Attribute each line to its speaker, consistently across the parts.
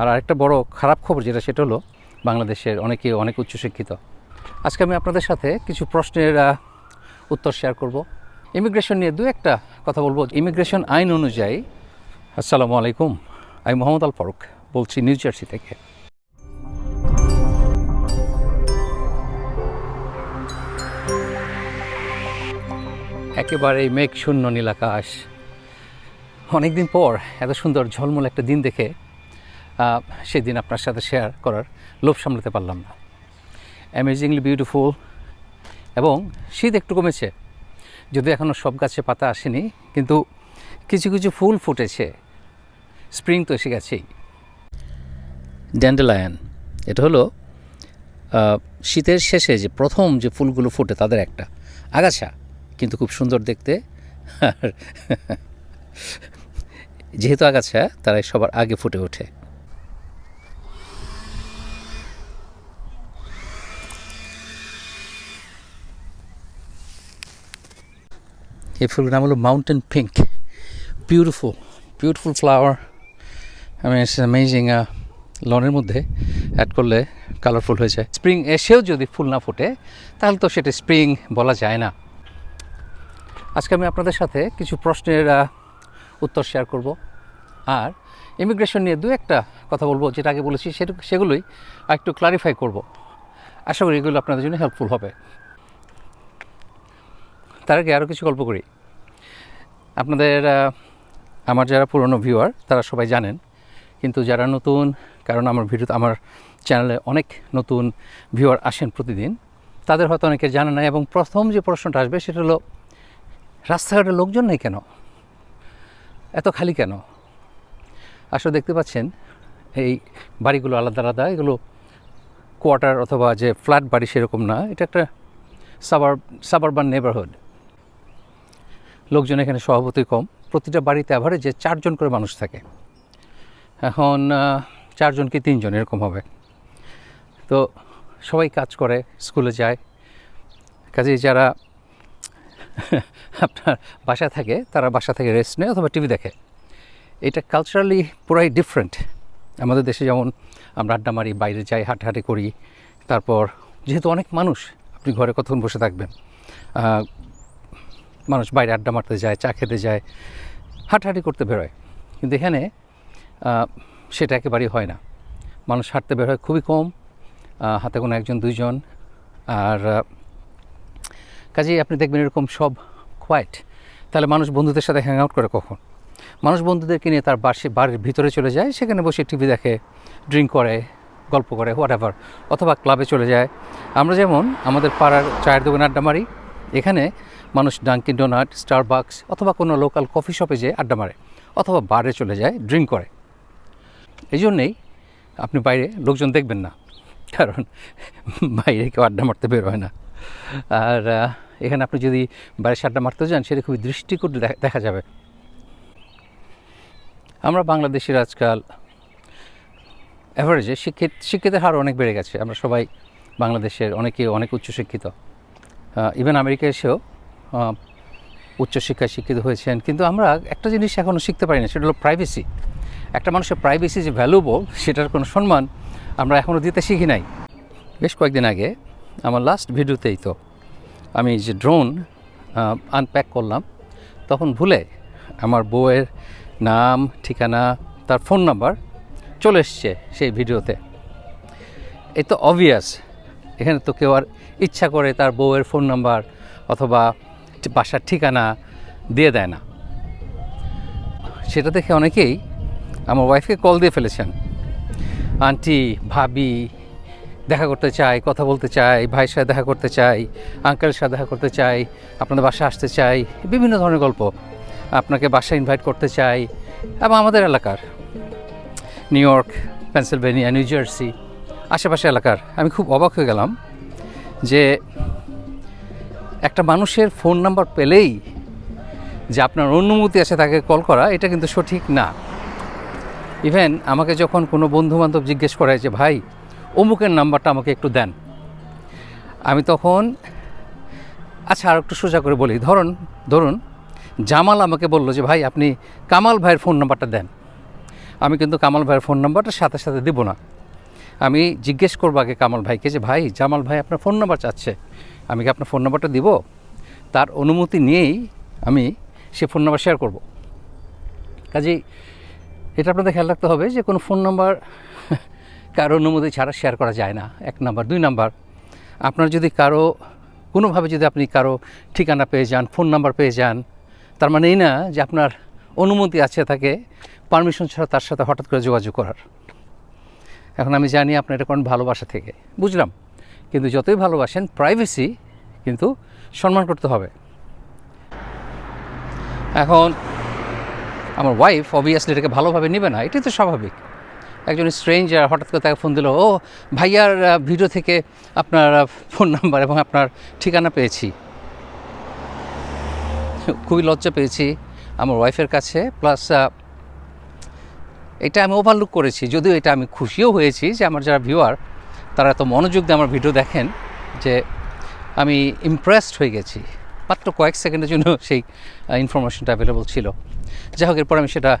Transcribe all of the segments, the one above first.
Speaker 1: আর আরেকটা বড় খারাপ খবর যেটা, সেটা হলো বাংলাদেশের অনেকে অনেক উচ্চশিক্ষিত। আজকে আমি আপনাদের সাথে কিছু প্রশ্নের উত্তর শেয়ার করব। ইমিগ্রেশন নিয়ে দু একটা কথা বলব। ইমিগ্রেশন আইন অনুযায়ী, আসসালামু আলাইকুম। আমি মোহাম্মদ আল ফারুক, বলছি নিউ জার্সি থেকে। একেবারে মেঘ শূন্য নীলাকাশ। অনেকদিন পর এত সুন্দর ঝলমল একটা দিন দেখে সেদিন আপনার সাথে শেয়ার করার লোভ সামলাতে পারলাম না। অ্যামেজিংলি বিউটিফুল এবং শীত একটু কমেছে। যদিও এখনও সব গাছে পাতা আসেনি, কিন্তু কিছু কিছু ফুল ফুটেছে। স্প্রিং তো এসে গেছেই। ড্যান্ডেলায়ন এটা হলো শীতের শেষে যে প্রথম যে ফুলগুলো ফুটে তাদের একটা। আগাছা, কিন্তু খুব সুন্দর দেখতে। আর যেহেতু আগাছা, তারাই সবার আগে ফুটে ওঠে। এই ফুলের নাম হলো mountain pink beautiful beautiful flower আমি অ্যামেজিং লনের মধ্যে অ্যাড করলে কালারফুল হয়ে যায়। স্প্রিং এসেও যদি ফুল না ফোটে, তাহলে তো সেটা স্প্রিং বলা যায় না। আজকে আমি আপনাদের সাথে কিছু প্রশ্নের উত্তর শেয়ার করব। আর ইমিগ্রেশন নিয়ে দু একটা কথা বলব, যেটা আগে বলেছি সেগুলোই একটু ক্লারিফাই করব। আশা করি এগুলো আপনাদের জন্য হেল্পফুল হবে। তার আগে আরও কিছু গল্প করি। আপনাদের আমার যারা পুরনো ভিউয়ার তারা সবাই জানেন। কিন্তু যারা নতুন, কারণ আমার ভিডিও আমার চ্যানেলে অনেক নতুন ভিউয়ার আসেন প্রতিদিন, তাদের হয়তো অনেকে জানে না। এবং প্রথম যে প্রশ্নটা আসবে, সেটা হলো রাস্তাঘাটে লোকজন নেই কেন? এত খালি কেন? আসলে দেখতে পাচ্ছেন, এই বাড়িগুলো আলাদা আলাদা। এগুলো কোয়ার্টার অথবা যে ফ্ল্যাট বাড়ি সেরকম না। এটা একটা সাবার সাবারবান নেবারহুড লোকজন এখানে স্বভাবতই কম। প্রতিটা বাড়িতে অ্যাভারেজে চারজন করে মানুষ থাকে। এখন চারজন কি তিনজন এরকম হবে। তো সবাই কাজ করে, স্কুলে যায়। কাজেই যারা আপনার বাসায় থাকে, তারা বাসা থেকে রেস্ট নেয় অথবা টিভি দেখে। এটা কালচারালি পুরাই ডিফারেন্ট আমাদের দেশে যেমন আমরা আড্ডা মারি, বাইরে যাই, হাঁটাহাঁটি করি। তারপর, যেহেতু অনেক মানুষ, আপনি ঘরে কতক্ষণ বসে থাকবেন? মানুষ বাইরে আড্ডা মারতে যায়, চা খেতে যায়, হাঁটাহাঁটি করতে বেরোয়। কিন্তু এখানে সেটা একেবারেই হয় না। মানুষ হাঁটতে বের হয় খুবই কম হাতে কোনো একজন, দুইজন। আর কাজেই আপনি দেখবেন এরকম সব কোয়াইট তাহলে মানুষ বন্ধুদের সাথে হ্যাং আউট করে কখন? মানুষ বন্ধুদেরকে নিয়ে তার বাসে, বাড়ির ভিতরে চলে যায়, সেখানে বসে টিভি দেখে ড্রিঙ্ক করে, গল্প করে হোয়াট এভার অথবা ক্লাবে চলে যায়। আমরা যেমন, আমাদের পাড়ার চায়ের দোকানে আড্ডা মারি। এখানে মানুষ ডাঙ্কিন ডোনাট স্টারবাক্স অথবা কোনো লোকাল কফি শপে যেয়ে আড্ডা মারে অথবা বারে চলে যায় ড্রিঙ্ক করে। এই জন্যেই আপনি বাইরে লোকজন দেখবেন না, কারণ বাইরে কেউ আড্ডা মারতে বের হয় না। আর এখানে আপনি যদি বাইরে আড্ডা মারতে যান, সেটা খুবই দৃষ্টিকট দেখা- যাবে। আমরা বাংলাদেশের আজকাল অ্যাভারেজে শিক্ষিত, শিক্ষিতের হার অনেক বেড়ে গেছে। আমরা সবাই বাংলাদেশের অনেকে অনেক উচ্চশিক্ষিত। ইভেন আমেরিকা এসেও উচ্চশিক্ষায় শিক্ষিত হয়েছেন। কিন্তু আমরা একটা জিনিস এখনও শিখতে পারি না, সেটা হলো প্রাইভেসি একটা মানুষের প্রাইভেসি যে ভ্যালুবল সেটার কোনো সম্মান আমরা এখনও দিতে শিখি নাই। বেশ কয়েকদিন আগে আমার লাস্ট ভিডিওতেই তো আমি যে ড্রোন আনপ্যাক করলাম, তখন ভুলে আমার বউয়ের নাম, ঠিকানা, তার ফোন নাম্বার চলে এসছে সেই ভিডিওতে এই তো অবভিয়াস এখানে তো কেউ আর ইচ্ছা করে তার বউয়ের ফোন নাম্বার অথবা বাসার ঠিকানা দিয়ে দেয় না। সেটা দেখে অনেকেই আমার ওয়াইফকে কল দিয়ে ফেলেছেন। আন্টি, ভাবি দেখা করতে চাই, কথা বলতে চাই, ভাইয়ের সাথে দেখা করতে চাই আঙ্কেলের সাথে দেখা করতে চাই, আপনাদের বাসায় আসতে চাই, বিভিন্ন ধরনের গল্প। আপনাকে বাসায় ইনভাইট করতে চাই এবং আমাদের এলাকার New York Pennsylvania New Jersey আশেপাশে এলাকার। আমি খুব অবাক হয়ে গেলাম যে একটা মানুষের ফোন নাম্বার পেলেই যে আপনার অনুমতি আছে তাকে কল করা, এটা কিন্তু সঠিক না। ইভেন আমাকে যখন কোনো বন্ধু বান্ধব জিজ্ঞেস করে যে, ভাই, অমুকের নাম্বারটা আমাকে একটু দেন। আমি তখন আচ্ছা আর একটু সোজা করে বলি। ধরুন ধরুন, জামাল আমাকে বলল যে, ভাই, আপনি কামাল ভাইয়ের ফোন নাম্বারটা দেন। আমি কিন্তু কামাল ভাইয়ের ফোন নাম্বারটা সাথে সাথে দেবো না। আমি জিজ্ঞেস করব আগে কামাল ভাইকে যে, ভাই, জামাল ভাই আপনার ফোন নাম্বার চাচ্ছে। আমি কি আপনার ফোন নাম্বারটা দিব? তার অনুমতি নিয়েই আমি সে ফোন নাম্বার শেয়ার করব। কাজেই এটা আপনাদের খেয়াল রাখতে হবে যে, কোনো ফোন নাম্বার কারও অনুমতি ছাড়া শেয়ার করা যায় না। এক নাম্বার দুই নাম্বার আপনার যদি কারও, কোনোভাবে যদি আপনি কারও ঠিকানা পেয়ে যান ফোন নাম্বার পেয়ে যান, তার মানে এই না যে আপনার অনুমতি আছে তাকে পারমিশন ছাড়া তার সাথে হঠাৎ করে যোগাযোগ করার। এখন আমি জানি আপনার এটা কোন ভালোবাসা থেকে। বুঝলাম। কিন্তু যতই ভালোবাসেন প্রাইভেসি কিন্তু সম্মান করতে হবে। এখন আমার ওয়াইফ অবভিয়াসলি এটাকে ভালোভাবে নেবে না, এটাই তো স্বাভাবিক। একজন স্ট্রেঞ্জার হঠাৎ করে তাকে ফোন দিল, ও, ভাইয়ার ভিডিও থেকে আপনার ফোন নাম্বার এবং আপনার ঠিকানা পেয়েছি। খুবই লজ্জা পেয়েছি। আমার ওয়াইফের কাছে প্লাস এটা আমি ওভারলুক করেছি, যদিও এটা আমি খুশিও হয়েছি যে আমার যারা ভিউয়ার তারা এত মনোযোগ দিয়ে আমার ভিডিও দেখেন যে আমি ইমপ্রেসড হয়ে গেছি। মাত্র কয়েক সেকেন্ডের জন্য সেই ইনফরমেশনটা অ্যাভেলেবল ছিল। যাই হোক, এরপর আমি সেটা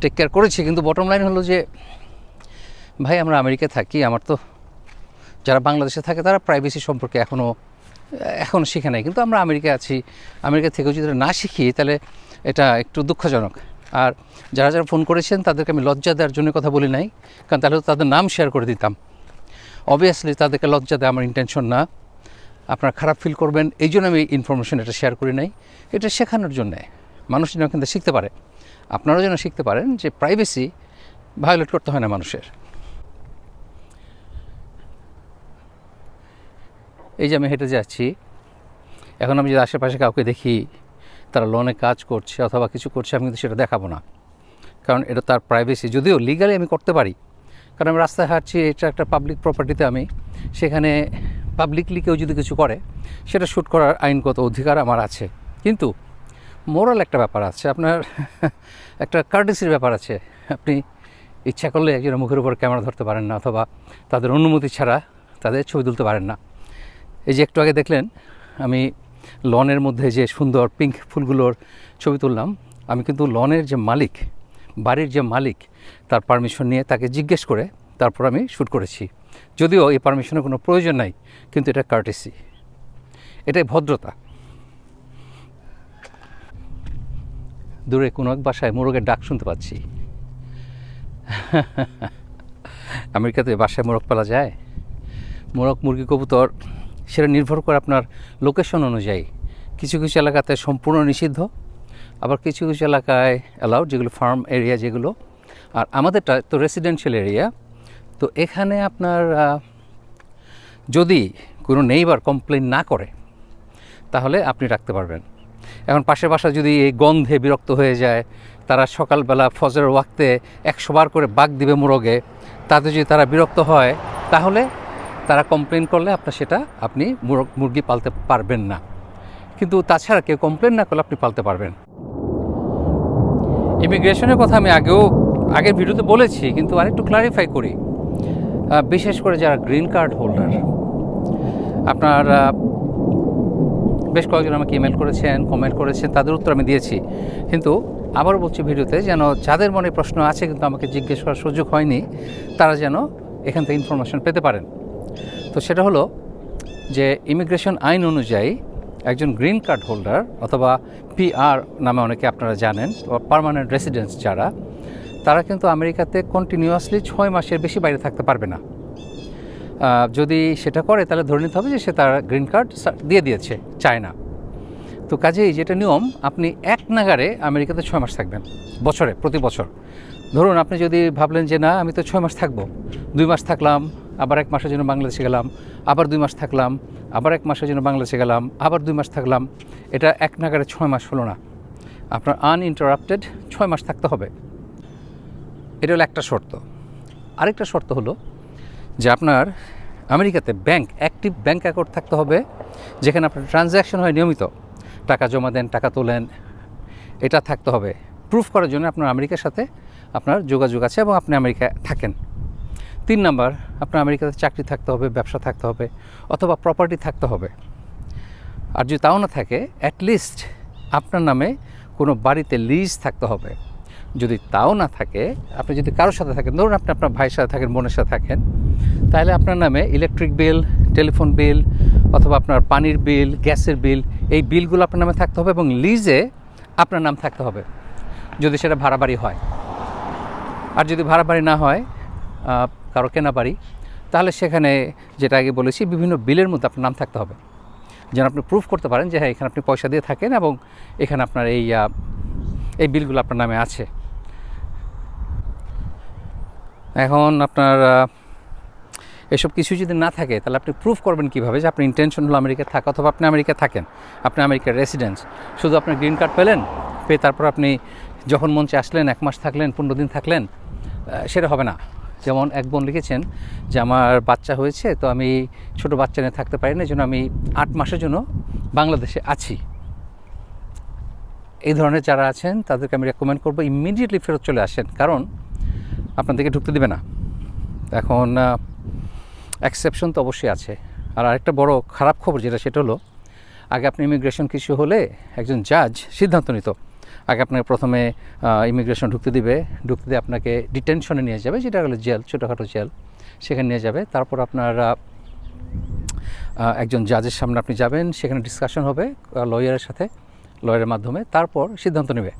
Speaker 1: টেক কেয়ার করেছি, কিন্তু বটম লাইন হলো যে, ভাই, আমরা আমেরিকায় থাকি, আমার তো যারা বাংলাদেশে থাকে, তারা প্রাইভেসি সম্পর্কে এখনও এখনও শিখে নাই। কিন্তু আমরা আমেরিকায় আছি, আমেরিকা থেকেও যদি না শিখি, তাহলে এটা একটু দুঃখজনক। আর যারা যারা ফোন করেছেন, তাদেরকে আমি লজ্জা দেওয়ার জন্য কথা বলি নাই, কারণ তাহলে তাদের নাম শেয়ার করে দিতাম। অবভিয়াসলি তাদেরকে লজ্জা দেওয়া আমার ইন্টেনশন না। আপনারা খারাপ ফিল করবেন, এই জন্য আমি ইনফরমেশন এটা শেয়ার করি নাই। এটা শেখানোর জন্যে। মানুষ যেন কিন্তু শিখতে পারে। আপনারাও যেন শিখতে পারেন যে প্রাইভেসি ভায়োলেট করতে হয় না মানুষের। এই যে আমি হেঁটে যাচ্ছি, এখন আমি যদি আশেপাশে কাউকে দেখি তারা লোনে কাজ করছে অথবা কিছু করছে, আমি কিন্তু সেটা দেখাবো না। কারণ এটা তার প্রাইভেসি যদিও লিগালি আমি করতে পারি। কারণ আমি রাস্তায় হাঁটছি, এটা একটা পাবলিক প্রপার্টিতে আমি। সেখানে পাবলিকলি কেউ যদি কিছু করে, সেটা শ্যুট করার আইনগত অধিকার আমার আছে। কিন্তু মোরাল একটা ব্যাপার আছে। আপনার একটা কার্ডিসির ব্যাপার আছে। আপনি ইচ্ছা করলে একজনের মুখের উপর ক্যামেরা ধরতে পারেন না, অথবা তাদের অনুমতি ছাড়া তাদের ছবি তুলতে পারেন না। এই যে একটু আগে দেখলেন, আমি লনের মধ্যে যে সুন্দর পিঙ্ক ফুলগুলোর ছবি তুললাম, আমি কিন্তু লনের যে মালিক, বাড়ির যে মালিক, তার পারমিশন নিয়ে তাকে জিজ্ঞেস করে তারপর আমি শ্যুট করেছি। যদিও এই পারমিশনের কোনো প্রয়োজন নাই, কিন্তু এটা কার্টেসি এটাই ভদ্রতা। দূরে কোনো এক বাসায় মোরগের ডাক শুনতে পাচ্ছি। আমেরিকাতে বাসায় মোরগ পালা যায়। মোরগ, মুরগি, কবুতর, সেটা নির্ভর করে আপনার লোকেশন অনুযায়ী। কিছু কিছু এলাকাতে সম্পূর্ণ নিষিদ্ধ, আবার কিছু কিছু এলাকায় অ্যালাউড যেগুলো ফার্ম এরিয়া যেগুলো। আর আমাদেরটা তো রেসিডেন্সিয়াল এরিয়া তো এখানে আপনার যদি কোনো নেইবার কমপ্লেন না করে, তাহলে আপনি রাখতে পারবেন। এখন পাশের বাসা যদি এই গন্ধে বিরক্ত হয়ে যায়, তারা সকালবেলা ফজরের ওয়াক্তে একশো বার করে বাঘ দিবে মোরগে, তাতে যদি তারা বিরক্ত হয়, তাহলে তারা কমপ্লেন করলে আপনার সেটা আপনি মুরগ, মুরগি পালতে পারবেন না। কিন্তু তাছাড়া কেউ কমপ্লেন না করলে আপনি পালতে পারবেন। ইমিগ্রেশনের কথা আমি আগেও, আগের ভিডিওতে বলেছি, কিন্তু আরেকটু ক্লারিফাই করি। বিশেষ করে যারা গ্রিন কার্ড হোল্ডার আপনার বেশ কয়েকজন আমাকে ইমেল করেছেন কমেন্ট করেছেন, তাদের উত্তর আমি দিয়েছি। কিন্তু আবারও বলছি ভিডিওতে যেন যাদের মনে প্রশ্ন আছে কিন্তু আমাকে জিজ্ঞেস করার সুযোগ হয়নি, তারা যেন এখান থেকে ইনফরমেশন পেতে পারেন। তো সেটা হলো যে ইমিগ্রেশন আইন অনুযায়ী একজন গ্রিন কার্ড হোল্ডার অথবা পিআর নামে অনেকে আপনারা জানেন পার্মানেন্ট রেসিডেন্স যারা, তারা কিন্তু আমেরিকাতে কন্টিনিউয়াসলি ছয় মাসের বেশি বাইরে থাকতে পারবে না। যদি সেটা করে, তাহলে ধরে নিতে হবে যে সে তার গ্রিন কার্ড দিয়ে দিয়েছে চায় না তো কাজেই যেটা নিয়ম, আপনি এক নাগারে আমেরিকাতে ছয় মাস থাকবেন, বছরে, প্রতি বছর। ধরুন আপনি যদি ভাবলেন যে না, আমি তো ছয় মাস থাকব, দুই মাস থাকলাম আবার এক মাসের জন্য বাংলাদেশে গেলাম, আবার দুই মাস থাকলাম, আবার এক মাসের জন্য বাংলাদেশে গেলাম, আবার দুই মাস থাকলাম। এটা এক নাগারে ছয় মাস হলো না। আপনার আনইন্টারাপ্টেড ছয় মাস থাকতে হবে। এটা হলো একটা শর্ত। আরেকটা শর্ত হলো যে আপনার আমেরিকাতে ব্যাংক অ্যাক্টিভ ব্যাংক অ্যাকাউন্ট থাকতে হবে, যেখানে আপনার ট্রানজ্যাকশন হয় নিয়মিত। টাকা জমা দেন, টাকা তোলেন, এটা থাকতে হবে। প্রুফ করার জন্য আপনার আমেরিকার সাথে আপনার যোগাযোগ আছে এবং আপনি আমেরিকায় থাকেন। তিন নাম্বার, আপনার আমেরিকাতে চাকরি থাকতে হবে, ব্যবসা থাকতে হবে, অথবা প্রপার্টি থাকতে হবে। আর যদি তাও না থাকে অ্যাটলিস্ট আপনার নামে কোনো বাড়িতে লিজ থাকতে হবে। যদি তাও না থাকে, আপনি যদি কারোর সাথে থাকেন, ধরুন আপনি আপনার ভাইয়ের সাথে থাকেন, বোনের সাথে থাকেন, তাহলে আপনার নামে ইলেকট্রিক বিল টেলিফোন বিল অথবা আপনার পানির বিল গ্যাসের বিল এই বিলগুলো আপনার নামে থাকতে হবে এবং লিজে আপনার নাম থাকতে হবে। যদি সেটা ভাড়া বাড়ি হয়। আর যদি ভাড়া বাড়ি না হয় কারও কেনা বাড়ি তাহলে সেখানে যেটা আগে বলেছি, বিভিন্ন বিলের মধ্যে আপনার নাম থাকতে হবে। যেন আপনি প্রুফ করতে পারেন যে হ্যাঁ এখানে আপনি পয়সা দিয়ে থাকেন এবং এখানে আপনার এই এই বিলগুলো আপনার নামে আছে। এখন আপনার এসব কিছু যদি না থাকে, তাহলে আপনি প্রুফ করবেন কীভাবে যে আপনি ইন্টেনশন হলো আমেরিকায় থাকা অথবা আপনি আমেরিকায় থাকেন। আপনি আমেরিকার রেসিডেন্স শুধু আপনার গ্রিন কার্ড পেলেন, পেয়ে তারপর আপনি যখন মঞ্চে আসলেন, এক মাস থাকলেন, পনেরো দিন থাকলেন সেটা হবে না। যেমন এক বোন লিখেছেন যে আমার বাচ্চা হয়েছে, তো আমি ছোট বাচ্চা নিয়ে থাকতে পারি না, এই জন্য আমি আট মাসের জন্য বাংলাদেশে আছি। এই ধরনের যারা আছেন, তাদেরকে আমি রেকমেন্ড করব ইমিডিয়েটলি ফেরত চলে আসেন, কারণ আপনাদেরকে ঢুকতে দিবে না। এখন অ্যাকসেপশন তো অবশ্যই আছে। আর আরেকটা বড় খারাপ খবর যেটা, সেটা হলো, আগে আপনি ইমিগ্রেশন কিছু হলে একজন জাজ সিদ্ধান্ত নিত। আগে আপনাকে প্রথমে ইমিগ্রেশন ঢুকতে দিবে। ঢুকতে দিয়ে আপনাকে ডিটেনশনে নিয়ে যাবে, যেটা হলো জেল ছোটোখাটো জেল সেখানে নিয়ে যাবে। তারপর আপনার একজন জাজের সামনে আপনি যাবেন। সেখানে ডিসকাশন হবে লয়ারের সাথে লয়ারের মাধ্যমে। তারপর সিদ্ধান্ত নেবে।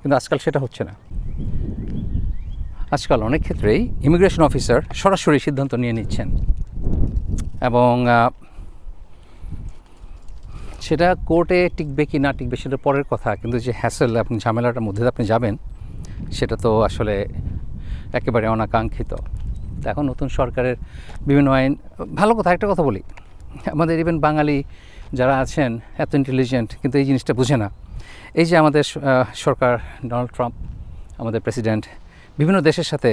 Speaker 1: কিন্তু আজকাল সেটা হচ্ছে না। আজকাল অনেক ক্ষেত্রেই ইমিগ্রেশন অফিসার সরাসরি সিদ্ধান্ত নিয়ে নিচ্ছেন। এবং সেটা কোর্টে টিকবে কি না টিকবে সেটা পরের কথা। কিন্তু যে হ্যাসেল আপনি, ঝামেলাটার মধ্যে আপনি যাবেন, সেটা তো আসলে একেবারে অনাকাঙ্ক্ষিত। এখন নতুন সরকারের বিভিন্ন আইন, ভালো কথা, একটা কথা বলি। আমাদের ইভেন বাঙালি যারা আছেন, এত ইন্টেলিজেন্ট কিন্তু এই জিনিসটা বুঝে না। এই যে আমাদের সরকার ডোনাল্ড ট্রাম্প আমাদের প্রেসিডেন্ট বিভিন্ন দেশের সাথে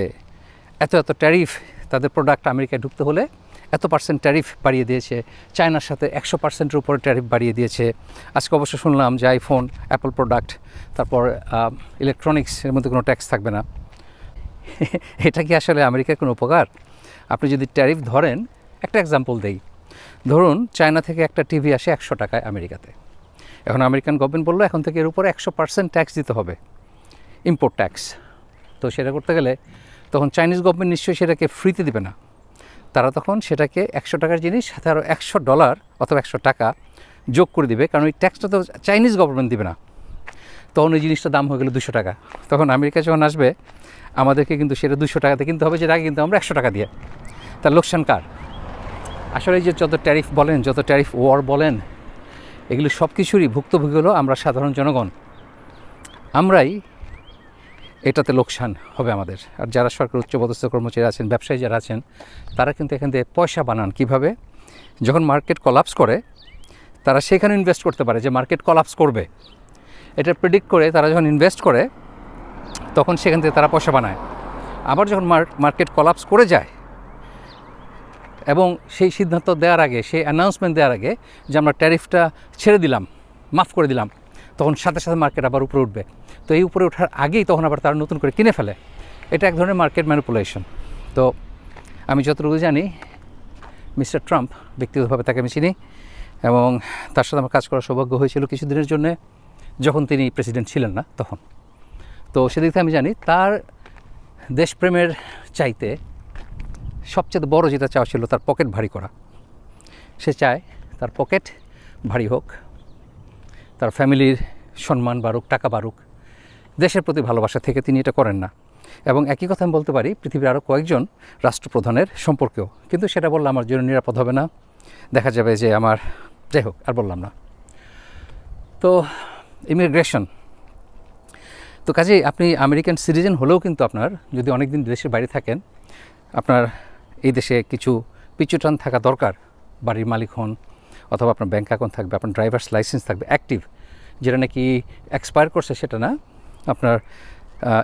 Speaker 1: এত এত ট্যারিফ তাদের প্রোডাক্ট আমেরিকায় ঢুকতে হলে এত পার্সেন্ট ট্যারিফ বাড়িয়ে দিয়েছে। চায়নার সাথে একশো পার্সেন্টের উপরে ট্যারিফ বাড়িয়ে দিয়েছে। আজকে অবশ্য শুনলাম যে আইফোন অ্যাপল প্রোডাক্ট তারপর ইলেকট্রনিক্স এর মধ্যে কোনো ট্যাক্স থাকবে না। এটা কি আসলে আমেরিকার কোনো উপকার? আপনি যদি ট্যারিফ ধরেন, একটা এক্সাম্পল দেই। ধরুন, চায়না থেকে একটা টিভি আসে একশো টাকায় আমেরিকাতে। এখন আমেরিকান গভর্নমেন্ট বলল, এখন থেকে এর উপরে একশো পার্সেন্ট ট্যাক্স দিতে হবে ইম্পোর্ট ট্যাক্স তো সেটা করতে গেলে তখন চাইনিজ গভর্নমেন্ট নিশ্চয়ই সেটাকে ফ্রিতে দিবে না। তারা তখন সেটাকে একশো টাকার জিনিস, সাথে আরও একশো ডলার অথবা একশো টাকা যোগ করে দিবে, কারণ ওই ট্যাক্সটা তো চাইনিজ গভর্নমেন্ট দিবে না। তখন ওই জিনিসটার দাম হয়ে গেলো দুশো টাকা। তখন আমেরিকা যখন আসবে, আমাদেরকে কিন্তু সেটা দুশো টাকাতে কিনতে হবে, যেটা কিন্তু আমরা একশো টাকা দিয়ে। তার লোকসান কার? আসলে যে যত ট্যারিফ বলেন, যত ট্যারিফ ওয়ার বলেন, এগুলো সব কিছুরই ভুক্তভোগী হলো আমরা সাধারণ জনগণ। আমরাই এটাতে লোকসান হবে আমাদের। আর যারা সরকার উচ্চপদস্থ কর্মচারী আছেন, ব্যবসায়ী যারা আছেন, তারা কিন্তু এখান থেকে পয়সা বানান কীভাবে? যখন মার্কেট কলাপস করে, তারা সেখানে ইনভেস্ট করতে পারে যে মার্কেট কলাপস করবে। এটা প্রেডিক্ট করে তারা যখন ইনভেস্ট করে, তখন সেখান থেকে তারা পয়সা বানায়। আবার যখন মার্কেট কলাপস করে যায়, এবং সেই সিদ্ধান্ত দেওয়ার আগে, সেই অ্যানাউন্সমেন্ট দেওয়ার আগে যে আমরা ট্যারিফটা ছেড়ে দিলাম, মাফ করে দিলাম তখন সাথে সাথে মার্কেট আবার উপরে উঠবে। তো এই উপরে ওঠার আগেই তখন আবার তারা নতুন করে কিনে ফেলে। এটা এক ধরনের মার্কেট ম্যানিপুলেশন তো আমি যতটুকু জানি মিস্টার ট্রাম্প ব্যক্তিগতভাবে তাকে আমি চিনি এবং তার সাথে আমার কাজ করার সৌভাগ্য হয়েছিল কিছুদিনের জন্য, যখন তিনি প্রেসিডেন্ট ছিলেন না তখন। তো সেদিক থেকে আমি জানি, তার দেশপ্রেমের চাইতে সবচেয়ে বড় যেটা চাওয়া ছিল তার পকেট ভারী করা। সে চায় তার পকেট ভারী হোক তার ফ্যামিলির সম্মান বাড়ুক, টাকা বাড়ুক, দেশের প্রতি ভালোবাসা থেকে তিনি এটা করেন না। এবং একই কথা আমি বলতে পারি, পৃথিবীর আরও কয়েকজন রাষ্ট্রপ্রধানের সম্পর্কেও। কিন্তু সেটা বললে আমার জন্য নিরাপদ হবে না। দেখা যাবে যে আমার, যাই হোক, আর বললাম না। তো, ইমিগ্রেশন। তো কাজেই আপনি আমেরিকান সিটিজেন হলেও কিন্তু আপনার, যদি অনেক দিন দেশের বাইরে থাকেন, আপনার এই দেশে কিছু পিছুটান থাকা দরকার। বাড়ির মালিক হন অথবা আপনার ব্যাঙ্ক অ্যাকাউন্ট থাকবে, আপনার ড্রাইভার্স লাইসেন্স থাকবে অ্যাক্টিভ যেটা নাকি এক্সপায়ার করছে সেটা না, আপনার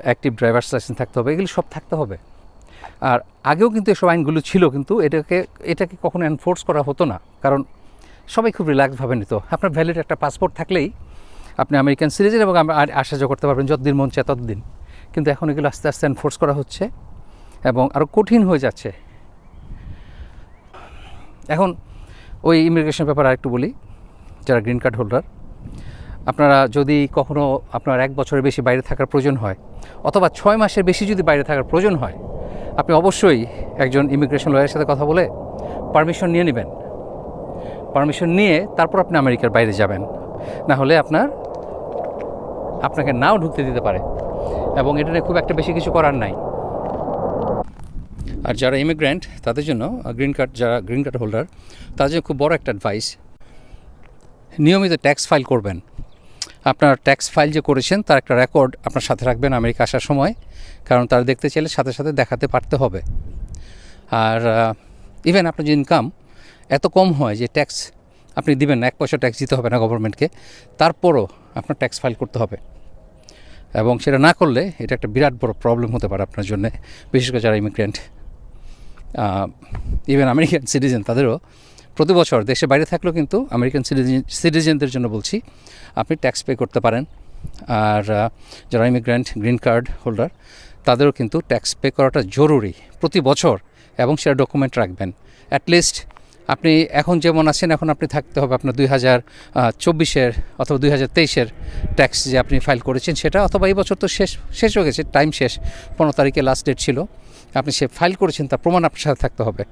Speaker 1: অ্যাক্টিভ ড্রাইভার্স লাইসেন্স থাকতে হবে, এগুলো সব থাকতে হবে। আর আগেও কিন্তু এসব আইনগুলো ছিল, কিন্তু এটাকে এটাকে কখনো এনফোর্স করা হতো না, কারণ সবাই খুব রিল্যাক্সভাবে নিত। আপনার ভ্যালিড একটা পাসপোর্ট থাকলেই আপনি আমেরিকান সিটিজেন এবং আসা যাওয়া করতে পারবেন যতদিন মন চায় ততদিন। কিন্তু এখন এগুলো আস্তে আস্তে এনফোর্স করা হচ্ছে এবং আরও কঠিন হয়ে যাচ্ছে। এখন ওই ইমিগ্রেশন ব্যাপারে আরেকটু বলি, যারা গ্রিন কার্ড হোল্ডার আপনারা যদি কখনো আপনার এক বছরের বেশি বাইরে থাকার প্রয়োজন হয়, অথবা ছয় মাসের বেশি যদি বাইরে থাকার প্রয়োজন হয়, আপনি অবশ্যই একজন ইমিগ্রেশন লয়ারের সাথে কথা বলে পারমিশন নিয়ে নেবেন। পারমিশন নিয়ে তারপর আপনি আমেরিকার বাইরে যাবেন। না হলে আপনার, আপনাকে নাও ঢুকতে দিতে পারে। এবং এটা নিয়ে খুব একটা বেশি কিছু করার নাই। আর যারা ইমিগ্রেন্ট তাদের জন্য গ্রিন কার্ড যারা গ্রিন কার্ড হোল্ডার তাদের জন্য খুব বড় একটা অ্যাডভাইস নিয়মিত ট্যাক্স ফাইল করবেন। আপনার ট্যাক্স ফাইল যে করেছেন, তার একটা রেকর্ড আপনার সাথে রাখবেন আমেরিকা আসার সময়, কারণ তারা দেখতে চাইলে সাথে সাথে দেখাতে পারতে হবে। আর ইভেন আপনার যে ইনকাম এত কম হয় যে ট্যাক্স আপনি দিবেন এক পয়সা ট্যাক্স দিতে হবে না গভর্নমেন্টকে তারপরও আপনার ট্যাক্স ফাইল করতে হবে। এবং সেটা না করলে এটা একটা বিরাট বড় প্রবলেম হতে পারে আপনার জন্য, বিশেষ করে যারা ইমিগ্রেন্ট ইভেন আমেরিকান সিটিজেন তাদেরও প্রতি বছর দেশে বাইরে থাকলেও কিন্তু আমেরিকান সিটিজেন সিটিজেনদের জন্য বলছি, আপনি ট্যাক্স পে করতে পারেন। আর যারা ইমিগ্রেন্ট গ্রিন কার্ড হোল্ডার তাদেরও কিন্তু ট্যাক্স পে করাটা জরুরি প্রতি বছর এবং সেটা ডকুমেন্ট রাখবেন। অ্যাটলিস্ট আপনি এখন যেমন আছেন, এখন আপনি থাকতে হবে আপনার দুই হাজার চব্বিশের অথবা দুই হাজার তেইশের ট্যাক্স যে আপনি ফাইল করেছেন সেটা, অথবা এই বছর তো শেষ শেষ হয়ে গেছে টাইম শেষ। পনেরো তারিখে লাস্ট ডেট ছিল। আপনি সে ফাইল করেছেন, তার প্রমাণ আপনার সাথে থাকতে হবে।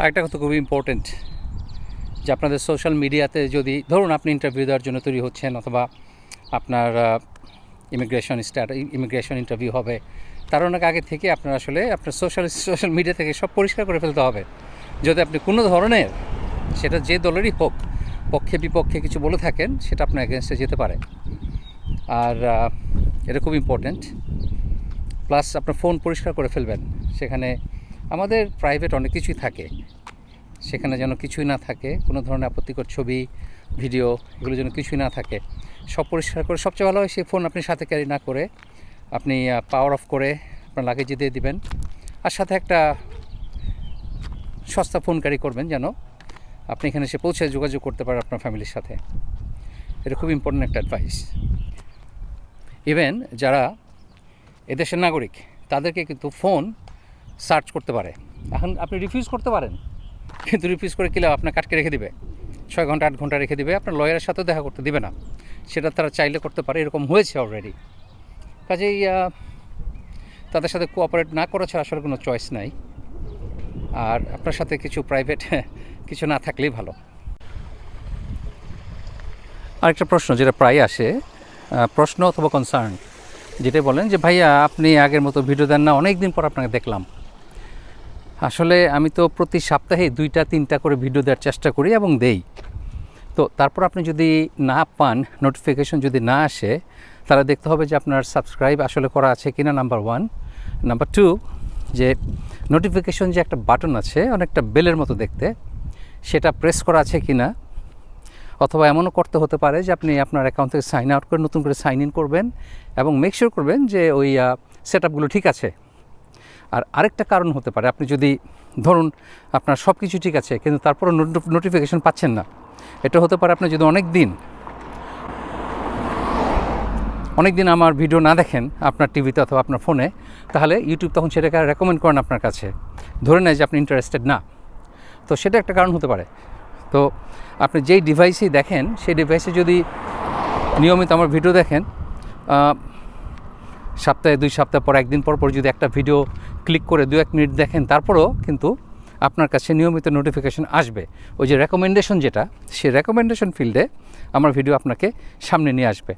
Speaker 1: আরেকটা কথা খুবই ইম্পর্টেন্ট যে আপনাদের সোশ্যাল মিডিয়াতে যদি, ধরুন আপনি ইন্টারভিউ দেওয়ার জন্য তৈরি হচ্ছেন, অথবা আপনার ইমিগ্রেশন স্টার্ট ইমিগ্রেশন ইন্টারভিউ হবে, তার অনেক আগে থেকে আপনার আসলে, আপনার সোশ্যাল সোশ্যাল মিডিয়া থেকে সব পরিষ্কার করে ফেলতে হবে। যদি আপনি কোনো ধরনের, সেটা যে দলেরই হোক, পক্ষে বিপক্ষে কিছু বলে থাকেন, সেটা আপনার এগেনস্টে যেতে পারে। আর এটা খুব ইম্পর্ট্যান্ট প্লাস আপনার ফোন পরিষ্কার করে ফেলবেন। সেখানে আমাদের প্রাইভেট অনেক কিছুই থাকে। সেখানে যেন কিছুই না থাকে, কোনো ধরনের আপত্তিকর ছবি ভিডিও এগুলো যেন কিছুই না থাকে। সব পরিষ্কার করে, সবচেয়ে ভালো হয় সেই ফোন আপনি সাথে ক্যারি না করে, আপনি পাওয়ার অফ করে আপনার লাগেজে দিয়ে দিবেন। আর সাথে একটা সস্তা ফোন ক্যারি করবেন যেন আপনি এখানে এসে পৌঁছে যোগাযোগ করতে পারেন আপনার ফ্যামিলির সাথে। এটা খুব ইম্পর্ট্যান্ট একটা অ্যাডভাইস ইভেন যারা এদেশের নাগরিক, তাদেরকে কিন্তু ফোন সার্চ করতে পারে। এখন আপনি রিফিউজ করতে পারেন, কিন্তু রিফিউজ করে কিলে আপনার কাটকে রেখে দিবে। ছয় ঘণ্টা, আট ঘণ্টা রেখে দিবে। আপনার লয়ারের সাথেও দেখা করতে দিবে না। সেটা তারা চাইলে করতে পারে, এরকম হয়েছে অলরেডি কাজেই তাদের সাথে কোঅপারেট না করা ছাড়া আসলে কোনো চয়েস নাই। আর আপনার সাথে কিছু প্রাইভেট কিছু না থাকলেই ভালো। আরেকটা প্রশ্ন যেটা প্রায় আসে প্রশ্ন অথবা কনসার্ন যেটা বলেন যে, ভাইয়া, আপনি আগের মতো ভিডিও দেন না অনেক দিন পর আপনাকে দেখলাম। আসলে আমি তো প্রতি সপ্তাহে দুইটা, তিনটা করে ভিডিও দেওয়ার চেষ্টা করি এবং দেই। তো তারপর আপনি যদি না পান নোটিফিকেশন যদি না আসে, তাহলে দেখতে হবে যে, আপনার সাবস্ক্রাইব আসলে করা আছে কিনা নাম্বার ওয়ান নাম্বার টু যে নোটিফিকেশন যে একটা বাটন আছে, অনেকটা বেলের মতো দেখতে, সেটা প্রেস করা আছে কিনা অথবা এমনও করতে হতে পারে যে আপনি আপনার অ্যাকাউন্ট থেকে সাইন আউট করে নতুন করে সাইন ইন করবেন এবং মেক শিওর করবেন যে ওই সেট আপগুলো ঠিক আছে। আর আরেকটা কারণ হতে পারে, আপনি যদি ধরুন আপনার সব কিছু ঠিক আছে, কিন্তু তারপরও নোটিফিকেশন পাচ্ছেন না, এটা হতে পারে আপনি যদি অনেক দিন অনেক দিন আমার ভিডিও না দেখেন আপনার টিভিতে অথবা আপনার ফোনে তাহলে ইউটিউব তখন সেটাকে রেকমেন্ড করেন আপনার কাছে। ধরে নেয় যে আপনি ইন্টারেস্টেড না। তো সেটা একটা কারণ হতে পারে। তো আপনি যেই ডিভাইসেই দেখেন, সেই ডিভাইসে যদি নিয়মিত আমার ভিডিও দেখেন সপ্তাহে দুই সপ্তাহ পর, একদিন পর পর যদি একটা ভিডিও ক্লিক করে দু এক মিনিট দেখেন, তারপরেও কিন্তু আপনার কাছে নিয়মিত নোটিফিকেশন আসবে। ওই যে রেকমেন্ডেশন যেটা, সেই রেকমেন্ডেশন ফিল্ডে আমার ভিডিও আপনাকে সামনে নিয়ে আসবে।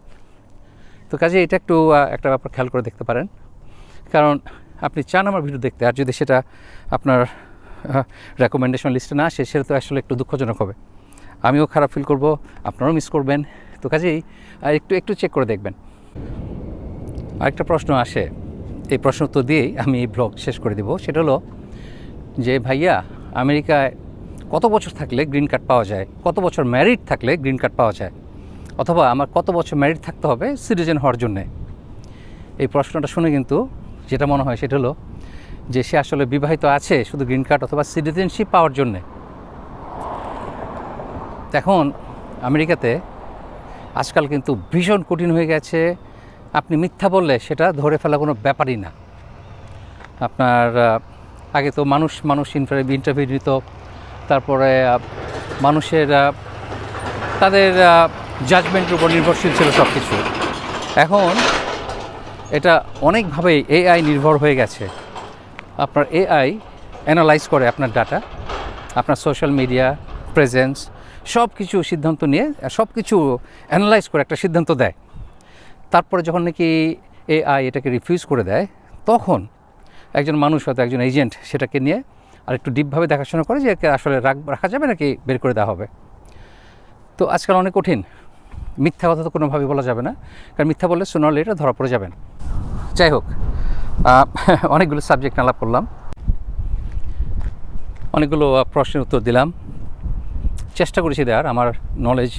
Speaker 1: তো কাজে এটা একটু একটা ব্যাপার খেয়াল করে দেখতে পারেন। কারণ আপনি চান আমার ভিডিও দেখতে, আর যদি সেটা আপনার রেকমেন্ডেশন লিস্টে না আসে, সেটা তো আসলে একটু দুঃখজনক হবে। আমিও খারাপ ফিল করব, আপনারাও মিস করবেন। তো কাজেই একটু একটু চেক করে দেখবেন। আরেকটা প্রশ্ন আসে। এই প্রশ্ন তো দিয়েই আমি এই ব্লগ শেষ করে দেব। সেটা হলো যে, ভাইয়া, আমেরিকায় কত বছর থাকলে গ্রিন কার্ড পাওয়া যায়? কত বছর ম্যারিড থাকলে গ্রিন কার্ড পাওয়া যায়? অথবা আমার কত বছর ম্যারিড থাকতে হবে সিটিজেন হওয়ার জন্যে? এই প্রশ্নটা শুনে কিন্তু যেটা মনে হয় সেটা হলো যে সে আসলে বিবাহিত আছে শুধু গ্রিন কার্ড অথবা সিটিজেনশিপ পাওয়ার জন্যে। এখন আমেরিকাতে আজকাল কিন্তু ভীষণ কঠিন হয়ে গেছে। আপনি মিথ্যা বললে সেটা ধরে ফেলা কোনো ব্যাপারই না। আপনার আগে তো মানুষ মানুষ ইন্টারভিউ নিত। তারপরে মানুষের তাদের জাজমেন্টের উপর নির্ভরশীল ছিল সব কিছু এখন এটা অনেকভাবে এআই নির্ভর হয়ে গেছে। আপনার এআই অ্যানালাইজ করে আপনার ডাটা আপনার সোশ্যাল মিডিয়া প্রেজেন্স সব কিছু সিদ্ধান্ত নিয়ে সব কিছু অ্যানালাইজ করে একটা সিদ্ধান্ত দেয়। তারপরে যখন নাকি এআই এটাকে রিফিউজ করে দেয়, তখন একজন মানুষ হয়তো একজন এজেন্ট সেটাকে নিয়ে আর একটু ডিপভাবে দেখাশোনা করে যে আসলে রাখ, রাখা যাবে নাকি বের করে দেওয়া হবে। তো আজকাল অনেক কঠিন। মিথ্যা কথা তো কোনোভাবে বলা যাবে না। কারণ মিথ্যা বললে সোনার লেটা ধরা পড়ে যাবেন যাই হোক অনেকগুলো সাবজেক্ট আলাপ করলাম। অনেকগুলো প্রশ্নের উত্তর দিলাম। চেষ্টা করেছি দেওয়ার আমার নলেজ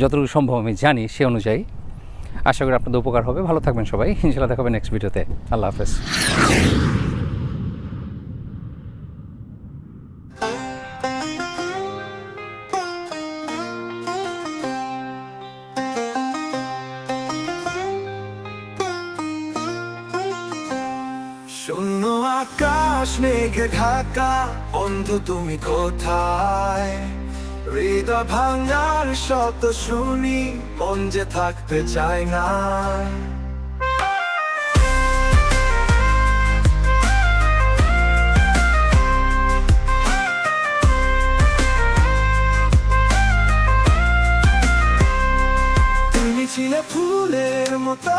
Speaker 1: যতটুকু সম্ভব আমি জানি সে অনুযায়ী। আশা করি আপনাদের উপকার হবে। ভালো থাকবেন সবাই। ইনশাল্লাহ দেখাবেন নেক্সট ভিডিওতে আল্লাহ হাফেজ।
Speaker 2: মেঘে ঢাকা, বন্ধু তুমি কোথায়? হৃদয় ভাঙার শব্দ শুনি, মন যে থাকতে চায় না। ছিলে ফুলের মতো,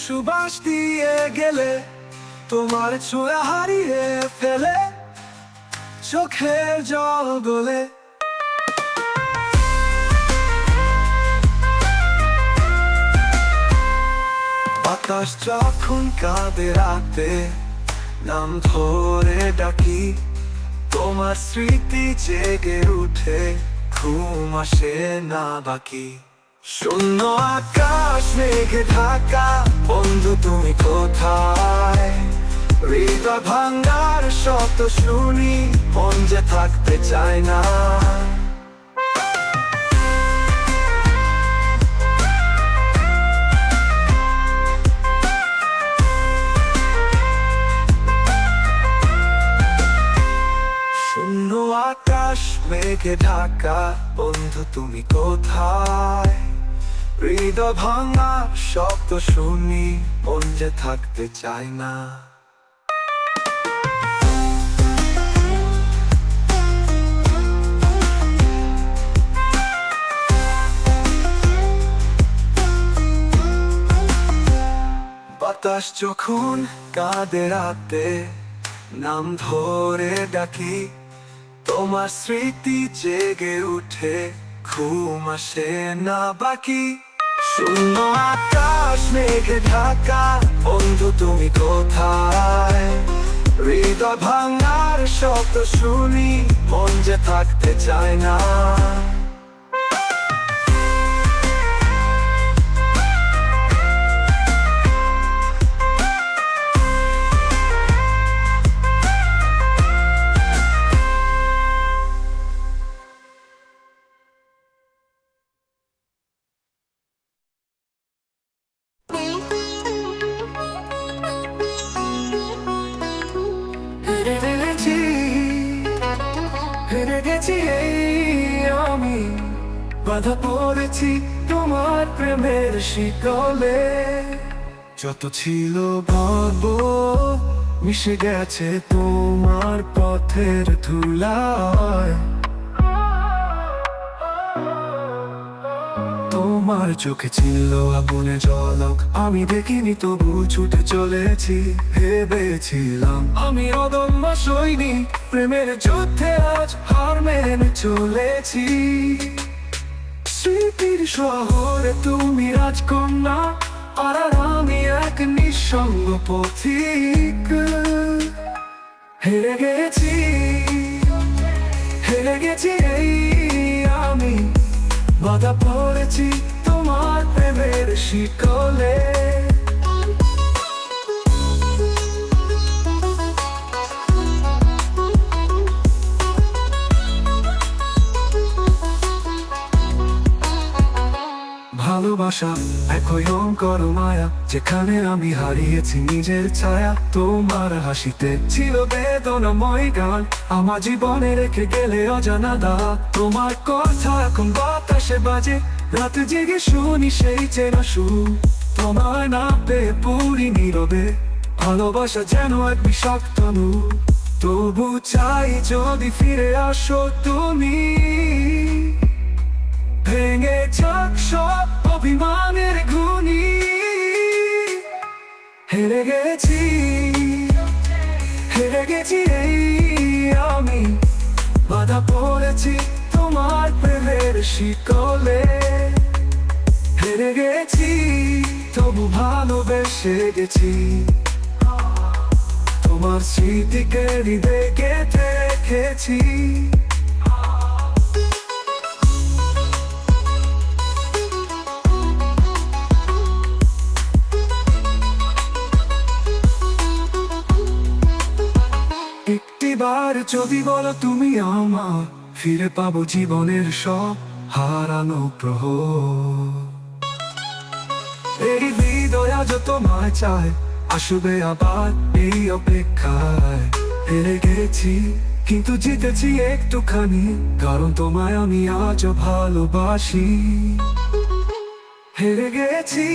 Speaker 2: সুবাস দিয়ে গেলে তোমার ছোঁয়া হারিয়ে ফেলে, চোখের জল গলে। বাতাস যখন কাঁদে রাতে, নাম ধরে ডাকি, তোমার স্মৃতি জেগে উঠে, ঘুম আসে না বাকি। শূন্য আকাশ, মেঘে ঢাকা, বন্ধু তুমি কোথায়? হৃদয় ভাঙ্গার শব্দ শুনি, মন যে থাকতে চায় না। শূন্য আকাশ, মেঘে ঢাকা, বন্ধু তুমি কোথায়? হৃদয় ভাঙা শব্দ শুনি, মন যে থাকতে চায় না। বাতাস যখন কাঁদে রাতে, নাম ধরে ডাকি, তোমার স্মৃতি জেগে উঠে, ঘুম আসে না বাকি। শূন্য আকাশ, মেঘে, ঢাকা, বন্ধু তুমি কোথায়? হৃদয় ভাঙার শব্দ শুনি, মন যে থাকতে চায় না। বাধা পড়েছি তোমার প্রেমের শিকলে। যত ছিল ভাব মিশে গেছে তোমার পথের ধুলায়। তোমার চোখে ছিল আগুনে ঝলক, আমি দেখিনি তবু ছুটে চলেছি, ভেবেছিলাম আমি অদম্য সৈনিক, প্রেমের যুদ্ধে আজ হার মেনে চলেছি। স্মৃতির শহরে তুমি রাজকন্যা, আর আমি এক নিঃসঙ্গ পথিক। হেরে গেছি হেরে গেছি এই আমি। বাধা পড়েছি তোমার প্রেমের শিকলে। ভালোবাসা একই অঙ্কর মায়া, যেখানে আমি হারিয়েছি নিজের ছায়া। তোমার হাসিতে ছিল বেদনাময় গান, আমার জীবনে রেখে গেলে অজানা দা তোমার কথা এখন বাতাসে বাজে, রাতে জেগে শুনি সেই চেনা সুর। তোমার না পেয়ে পুরি নীরবে, ভালোবাসা যেন এক বিষাক্ত নু তবু চাই যদি ফিরে আসো তুমি। ভেঙে যাক সব অভিমানের গুণি হেরে গেছি হেরে গেছি এই আমি। বাধা পড়েছি তোমার প্রেমের শিকলে। হেরে গেছি, তবু ভালোবেসে গেছি। তোমার স্মৃতিকে হৃদয়ে গেঁথে রেখেছি একটিবার যদি বলো তুমি আমার, ফিরে পাবো জীবনের সব হারানো প্রহর এই হৃদয় যত তোমায় চায়, আসবে আবার এই অপেক্ষায়। হেরে গেছি, কিন্তু জিতেছি একটুখানি, কারণ তোমায় আমি আজও ভালোবাসি। হেরে গেছি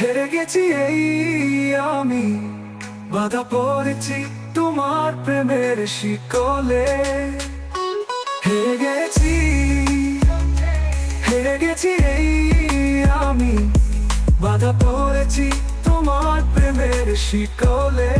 Speaker 2: হেরে গেছি এই আমি। বাধা পড়েছি তোমার প্রেমের শিকলে। হেরে গেছি হেরে গেছি এই আমি। বাধা পড়েছি তোমার প্রেমের শিকলে।